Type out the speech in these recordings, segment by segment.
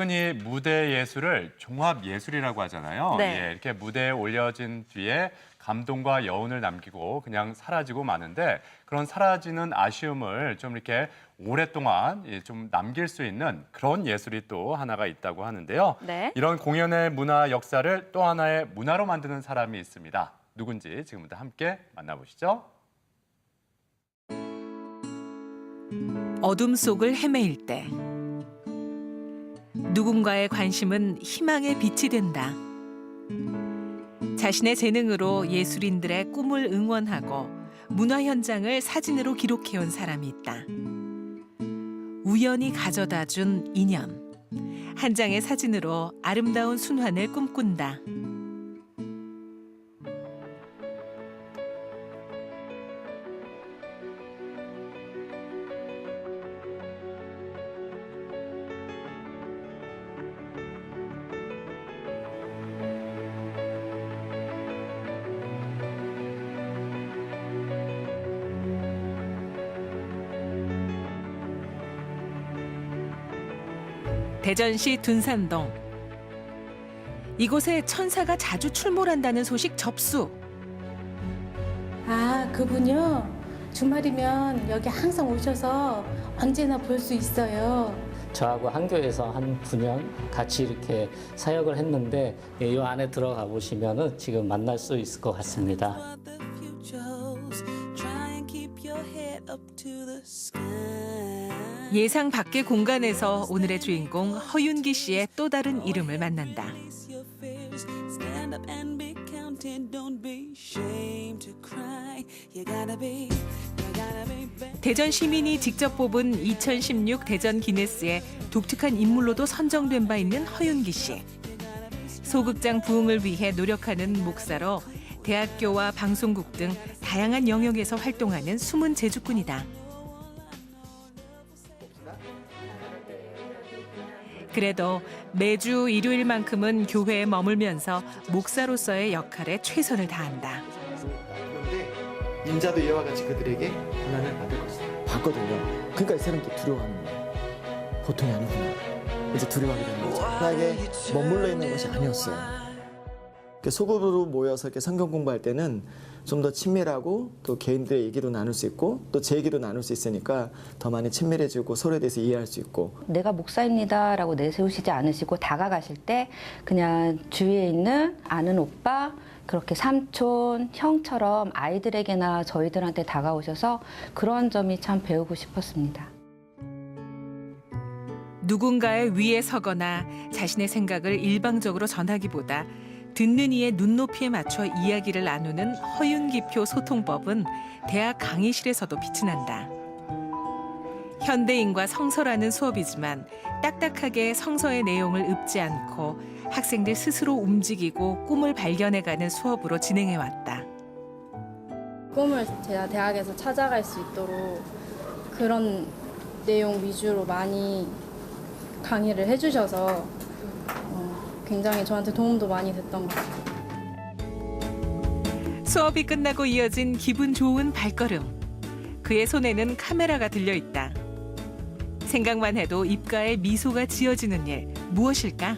흔히 무대 예술을 종합 예술이라고 하잖아요. 네. 예, 이렇게 무대에 올려진 뒤에 감동과 여운을 남기고 그냥 사라지고 마는데 그런 사라지는 아쉬움을 좀 이렇게 오랫동안 예, 좀 남길 수 있는 그런 예술이 또 하나가 있다고 하는데요. 네. 이런 공연의 문화 역사를 또 하나의 문화로 만드는 사람이 있습니다. 누군지 지금부터 함께 만나보시죠. 어둠 속을 헤매일 때 누군가의 관심은 희망의 빛이 된다. 자신의 재능으로 예술인들의 꿈을 응원하고 문화 현장을 사진으로 기록해온 사람이 있다. 우연히 가져다 준 인연. 한 장의 사진으로 아름다운 순환을 꿈꾼다. 대전시 둔산동. 이곳에 천사가 자주 출몰한다는 소식 접수. 아, 그분요? 주말이면 여기 항상 오셔서 언제나 볼 수 있어요. 저하고 한교에서 한 9년 같이 이렇게 사역을 했는데 예, 이 안에 들어가 보시면은 지금 만날 수 있을 것 같습니다. what the future's. Try and keep your head up to the sky. 예상 밖의 공간에서 오늘의 주인공 허윤기 씨의 또 다른 이름을 만난다. 대전 시민이 직접 뽑은 2016 대전 기네스에 독특한 인물로도 선정된 바 있는 허윤기 씨. 소극장 부흥을 위해 노력하는 목사로 대학교와 방송국 등 다양한 영역에서 활동하는 숨은 재주꾼이다. 그래도 매주 일요일만큼은 교회에 머물면서 목사로서의 역할에 최선을 다한다. 인자도 이와 같이 그들에게 고난을 받을 것이다. 봤거든요. 그러니까 이 사람도 두려워하는 거예요. 보통이 아니구나. 이제 두려워하게 되는 거죠. 편하게 머물러 있는 것이 아니었어요. 이렇게 소그룹으로 모여서 이렇게 성경 공부할 때는 좀 더 친밀하고 또 개인들의 얘기도 나눌 수 있고 또 제 얘기도 나눌 수 있으니까 더 많이 친밀해지고 서로에 대해서 이해할 수 있고 내가 목사입니다라고 내세우시지 않으시고 다가가실 때 그냥 주위에 있는 아는 오빠 그렇게 삼촌 형처럼 아이들에게나 저희들한테 다가오셔서 그런 점이 참 배우고 싶었습니다. 누군가의 위에 서거나 자신의 생각을 일방적으로 전하기보다 듣는 이의 눈높이에 맞춰 이야기를 나누는 허윤기표 소통법은 대학 강의실에서도 빛이 난다. 현대인과 성서라는 수업이지만 딱딱하게 성서의 내용을 읊지 않고 학생들 스스로 움직이고 꿈을 발견해가는 수업으로 진행해왔다. 꿈을 제가 대학에서 찾아갈 수 있도록 그런 내용 위주로 많이 강의를 해주셔서 어, 굉장히 저한테 도움도 많이 됐던 것 같아요. 수업이 끝나고 이어진 기분 좋은 발걸음. 그의 손에는 카메라가 들려 있다. 생각만 해도 입가에 미소가 지어지는 일 무엇일까?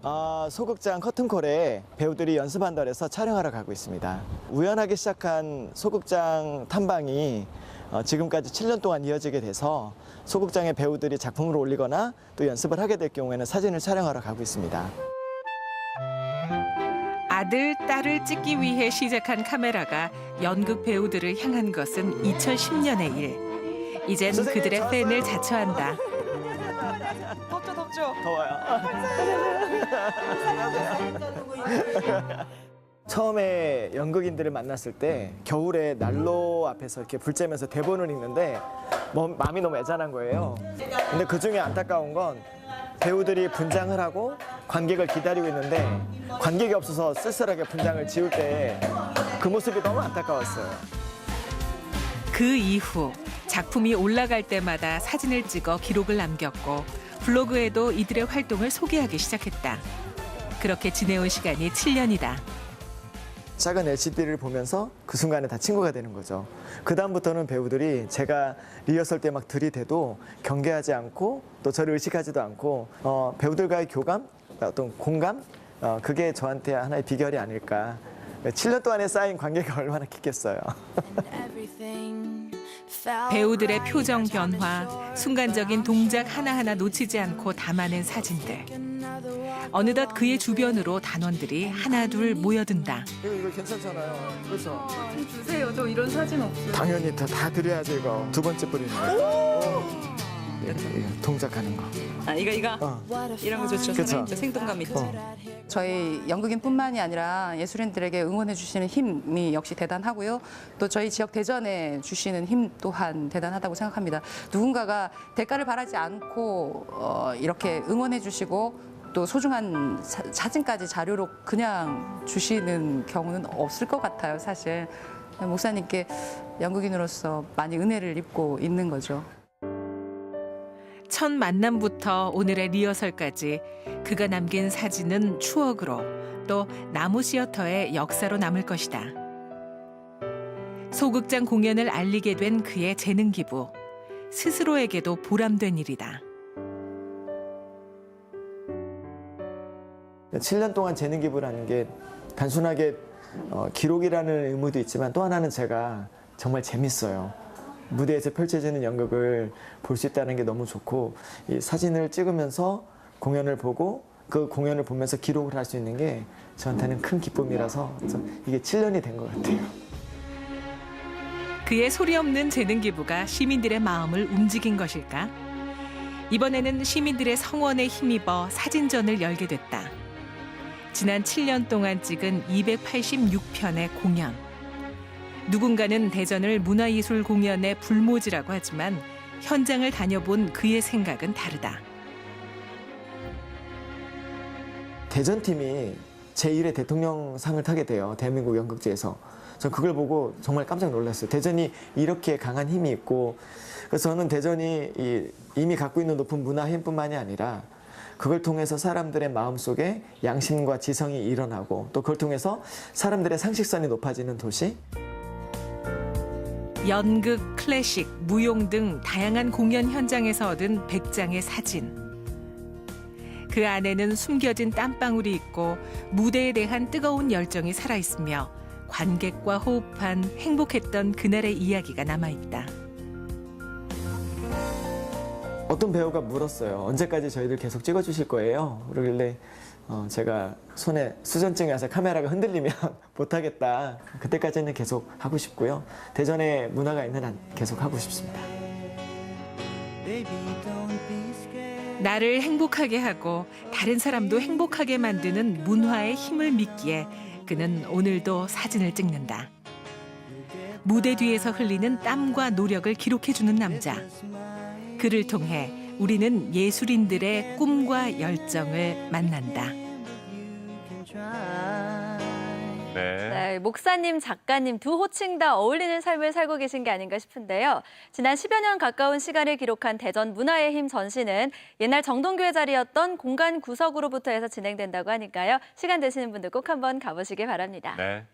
아, 소극장 커튼콜에 배우들이 연습한다 그래서 촬영하러 가고 있습니다. 우연하게 시작한 소극장 탐방이 어, 지금까지 7년 동안 이어지게 돼서 소극장의 배우들이 작품을 올리거나 또 연습을 하게 될 경우에는 사진을 촬영하러 가고 있습니다. 아들, 딸을 찍기 위해 시작한 카메라가 연극 배우들을 향한 것은 2010년의 일. 이젠 선생님, 그들의 저 팬을. 자처한다. 덥죠, 덥죠. 처음에 연극인들을 만났을 때 겨울에 난로 앞에서 이렇게 불 쬐면서 대본을 읽는데 뭐, 마음이 너무 애잔한 거예요. 근데 그 중에 안타까운 건 배우들이 분장을 하고 관객을 기다리고 있는데 관객이 없어서 쓸쓸하게 분장을 지울 때 그 모습이 너무 안타까웠어요. 그 이후 작품이 올라갈 때마다 사진을 찍어 기록을 남겼고 블로그에도 이들의 활동을 소개하기 시작했다. 그렇게 지내온 시간이 7년이다. 작은 LCD를 보면서 그 순간에 다 친구가 되는 거죠. 그 다음부터는 배우들이 제가 리허설 때 막 들이대도 경계하지 않고 또 저를 의식하지도 않고 어, 배우들과의 교감, 어떤 공감, 어, 그게 저한테 하나의 비결이 아닐까. 7년 동안에 쌓인 관계가 얼마나 깊겠어요. 배우들의 표정 변화, 순간적인 동작 하나하나 놓치지 않고 담아낸 사진들. 어느덧 그의 주변으로 단원들이 하나둘 모여든다. 이거, 이거 괜찮잖아요. 그렇죠. 주세요. 저 이런 사진 없어요. 당연히 다, 다 드려야죠 이거. 두 번째 뿌리는 거. 예, 예, 동작하는 거. 아 이거 이거 어. 이런 거 좋죠. 그쵸. 살아있죠. 생동감 있죠. 어. 저희 연극인뿐만이 아니라 예술인들에게 응원해 주시는 힘이 역시 대단하고요. 또 저희 지역 대전에 주시는 힘 또한 대단하다고 생각합니다. 누군가가 대가를 바라지 않고 어, 이렇게 응원해 주시고 또 소중한 사, 사진까지 자료로 그냥 주시는 경우는 없을 것 같아요, 사실. 목사님께 연극인으로서 많이 은혜를 입고 있는 거죠. 첫 만남부터 오늘의 리허설까지 그가 남긴 사진은 추억으로 또 나무 시어터의 역사로 남을 것이다. 소극장 공연을 알리게 된 그의 재능 기부. 스스로에게도 보람된 일이다. 7년 동안 재능 기부를 하는 게 단순하게 어, 기록이라는 의무도 있지만 또 하나는 제가 정말 재밌어요. 무대에서 펼쳐지는 연극을 볼 수 있다는 게 너무 좋고 이 사진을 찍으면서 공연을 보고 그 공연을 보면서 기록을 할 수 있는 게 저한테는 큰 기쁨이라서 이게 7년이 된 것 같아요. 그의 소리 없는 재능 기부가 시민들의 마음을 움직인 것일까? 이번에는 시민들의 성원에 힘입어 사진전을 열게 됐다. 지난 7년 동안 찍은 286편의 공연. 누군가는 대전을 문화예술 공연의 불모지라고 하지만 현장을 다녀본 그의 생각은 다르다. 대전팀이 제1의 대통령상을 타게 돼요. 대한민국 연극제에서. 전 그걸 보고 정말 깜짝 놀랐어요. 대전이 이렇게 강한 힘이 있고 그래서 저는 대전이 이- 이미 갖고 있는 높은 문화 힘뿐만이 아니라 그걸 통해서 사람들의 마음속에 양심과 지성이 일어나고 또 그걸 통해서 사람들의 상식선이 높아지는 도시 연극, 클래식, 무용 등 다양한 공연 현장에서 얻은 100장의 사진. 그 안에는 숨겨진 땀방울이 있고 무대에 대한 뜨거운 열정이 살아있으며 관객과 호흡한 행복했던 그날의 이야기가 남아있다. 어떤 배우가 물었어요. 언제까지 저희들 계속 찍어주실 거예요? 그러길래 어, 제가 손에 수전증이 와서 카메라가 흔들리면 못하겠다. 그때까지는 계속 하고 싶고요. 대전에 문화가 있는 한 계속 하고 싶습니다. 나를 행복하게 하고 다른 사람도 행복하게 만드는 문화의 힘을 믿기에 그는 오늘도 사진을 찍는다. 무대 뒤에서 흘리는 땀과 노력을 기록해주는 남자. 그를 통해 우리는 예술인들의 꿈과 열정을 만난다. 네. 네, 목사님, 작가님 두 호칭 다 어울리는 삶을 살고 계신 게 아닌가 싶은데요. 지난 10여 년 가까운 시간을 기록한 대전 문화의 힘 전시는 옛날 정동교회 자리였던 공간 구석으로부터 해서 진행된다고 하니까요. 시간 되시는 분들 꼭 한번 가보시길 바랍니다. 네.